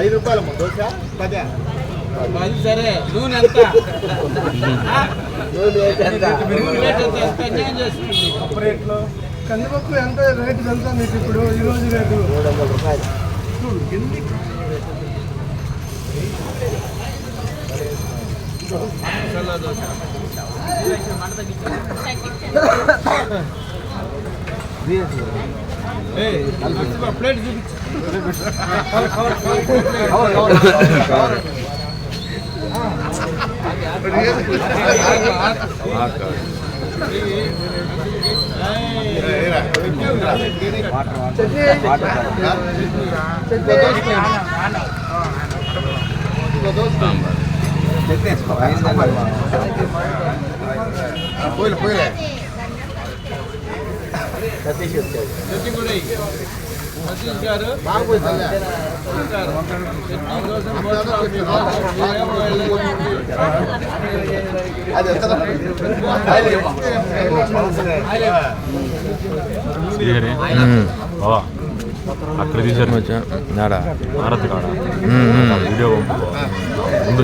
ఐదు రూపాయలు దోశ పదే అది సరే నూనె ఎంత? నూనె రేట్ ఎంత? ఎంత? అన్యాయం చేస్తుంది? కందిపప్పు ఎంత? రేటు ఎంత మీకు ఇప్పుడు ఈ రోజు రేటు? మూడు వందల రూపాయలు. మసాలా దోశ. ఏయ్, ప్లేట్ చట్నీ చట్నీ పోయిలే పోయిలే సతీష్ కూడా ఇయ్యి. సతీష్ గారు బాగుపోయి తల్లే గారు. చట్నీ కోసం పోస్ట్ మీరేమో వెళ్ళలేదు. అది ఎంత శ్రీహరి బావా అక్కడ తీసారు వచ్చా భారత్ కాడ వీడియో పంపు. ముందు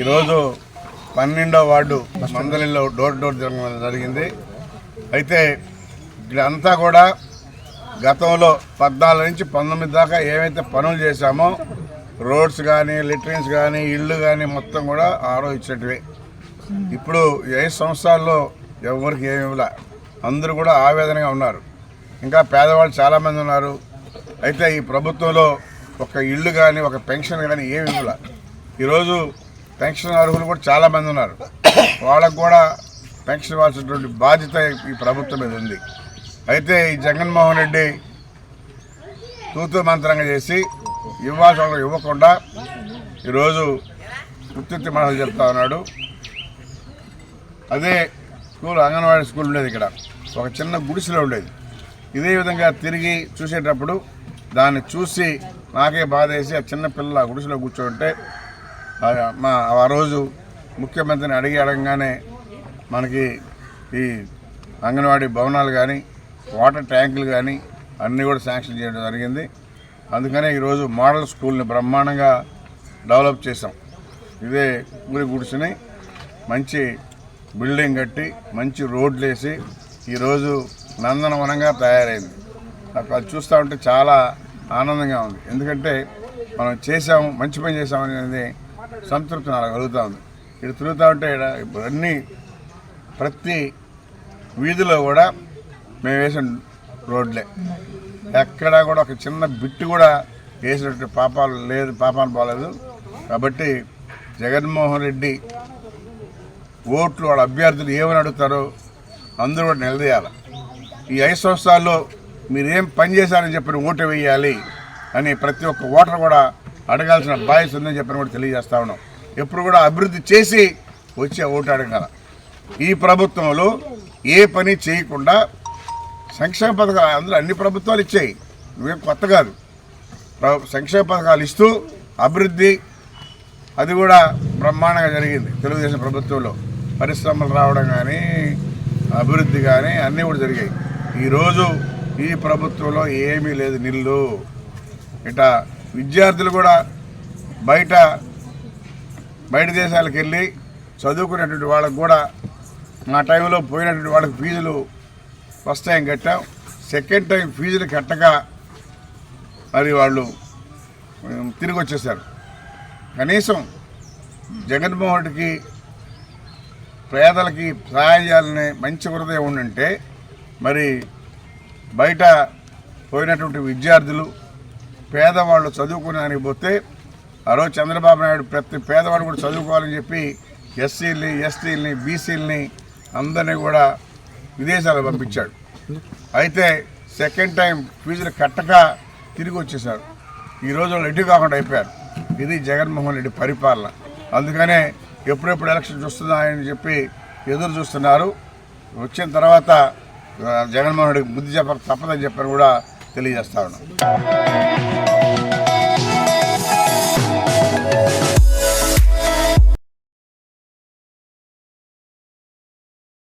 ఈరోజు పన్నెండో వార్డు మందలిలో డోర్ డోర్ జరగడం జరిగింది. అయితే ఇక్కడంతా కూడా గతంలో పద్నాలుగు నుంచి పంతొమ్మిది దాకా ఏవైతే పనులు చేశామో రోడ్స్ కానీ లిటరీన్స్ కానీ ఇళ్ళు కానీ మొత్తం కూడా ఆరో ఇచ్చేటివి. ఇప్పుడు ఏ సంవత్సరాల్లో ఎవరికి ఏమి ఇవ్వలే. అందరూ కూడా ఆవేదనగా ఉన్నారు. ఇంకా పేదవాళ్ళు చాలామంది ఉన్నారు. అయితే ఈ ప్రభుత్వంలో ఒక ఇల్లు కానీ ఒక పెన్షన్ కానీ ఏమి ఇవ్వాల. ఈరోజు పెన్షన్ అర్హులు కూడా చాలామంది ఉన్నారు. వాళ్ళకు కూడా పెన్షన్ ఇవ్వాల్సినటువంటి బాధ్యత ఈ ప్రభుత్వం మీద ఉంది. అయితే ఈ జగన్మోహన్ రెడ్డి తూతూ మంత్రంగా చేసి ఇవ్వాల్సిన ఇవ్వకుండా ఈరోజు ఉత్తి మనసు చెప్తా ఉన్నాడు. అదే స్కూల్ అంగన్వాడీ స్కూల్ ఉండేది ఇక్కడ. ఒక చిన్న గుడిసెలో ఉండేది. ఇదే విధంగా తిరిగి చూసేటప్పుడు దాన్ని చూసి నాకే బాధ వేసి ఆ చిన్నపిల్ల గుడిసెలో కూర్చోంటే మా ఆ రోజు ముఖ్యమంత్రిని అడిగి అడగగానే మనకి ఈ అంగన్వాడీ భవనాలు కానీ వాటర్ ట్యాంకులు కానీ అన్నీ కూడా శాంక్షన్ చేయడం జరిగింది. అందుకనే ఈరోజు మోడల్ స్కూల్ని బ్రహ్మాండంగా డెవలప్ చేసాం ఇదే ఊరి గుడిసెని మంచి బిల్డింగ్ కట్టి మంచి రోడ్లు వేసి ఈరోజు నందనవనంగా తయారైంది. నాకు అది చూస్తూ ఉంటే చాలా ఆనందంగా ఉంది. ఎందుకంటే మనం చేసాము మంచి పని చేసాము అనేది సంతృప్తి నాకు కలుగుతూ ఉంది. ఇక్కడ తిరుగుతూ ఉంటే ఈడ ఇప్పుడు అన్ని ప్రతి వీధిలో కూడా మేము వేసిన రోడ్లే. ఎక్కడా కూడా ఒక చిన్న బిట్టు కూడా వేసినట్టు పాపాలు లేదు పాపాలు పోలేదు. కాబట్టి జగన్మోహన్ రెడ్డి ఓట్లు వాళ్ళ అభ్యర్థులు ఏమని అడుగుతారో అందరూ కూడా నిలదీయాలి. ఈ ఐదు సంవత్సరాల్లో మీరు ఏం పని చేశారని చెప్పిన ఓటు వేయాలి అని ప్రతి ఒక్క ఓటర్ కూడా అడగాల్సిన బాధ్యత ఉందని చెప్పిన కూడా తెలియజేస్తా ఉన్నాం. ఎప్పుడు కూడా అభివృద్ధి చేసి వచ్చే ఓటు అడగాల. ఈ ప్రభుత్వంలో ఏ పని చేయకుండా సంక్షేమ పథకాలు అందరూ అన్ని ప్రభుత్వాలు ఇచ్చాయి. నువ్వేం కొత్త కాదు. సంక్షేమ పథకాలు ఇస్తూ అభివృద్ధి అది కూడా బ్రహ్మాండంగా జరిగింది తెలుగుదేశం ప్రభుత్వంలో. పరిశ్రమలు రావడం కానీ అభివృద్ధి కానీ అన్నీ కూడా జరిగాయి. ఈరోజు ఈ ప్రభుత్వంలో ఏమీ లేదు నిల్లు. ఇట విద్యార్థులు కూడా బయట బయట దేశాలకు వెళ్ళి చదువుకునేటువంటి వాళ్ళకు కూడా మా టైంలో పోయినటువంటి వాళ్ళకి ఫీజులు ఫస్ట్ టైం కట్టాం. సెకండ్ టైం ఫీజులు కట్టక మరి వాళ్ళు తిరిగి వచ్చేసారు కనీసం జగన్మోహన్ రెడ్డికి పేదలకి సహాయం చేయాలనే మంచి హృదయం ఉండంటే మరి బయట పోయినటువంటి విద్యార్థులు పేదవాళ్ళు చదువుకునేదానికి పోతే ఆ రోజు చంద్రబాబు నాయుడు ప్రతి పేదవాడు కూడా చదువుకోవాలని చెప్పి ఎస్సీలని ఎస్టీలని బీసీలని అందరినీ కూడా విదేశాలకు పంపించాడు. అయితే సెకండ్ టైం ఫీజులు కట్టక తిరిగి వచ్చేసారు. ఈ రోజు వాళ్ళు ఎటు కాకుండా అయిపోయారు. ఇది జగన్మోహన్ రెడ్డి పరిపాలన. అందుకనే ఎప్పుడెప్పుడు ఎలక్షన్ వస్తున్నాయని చెప్పి ఎదురు చూస్తున్నారు. వచ్చిన తర్వాత జగన్మోహన్ రెడ్డికి బుద్ధి చెప్పక తప్పదని చెప్పని కూడా తెలియజేస్తా ఉన్నాం.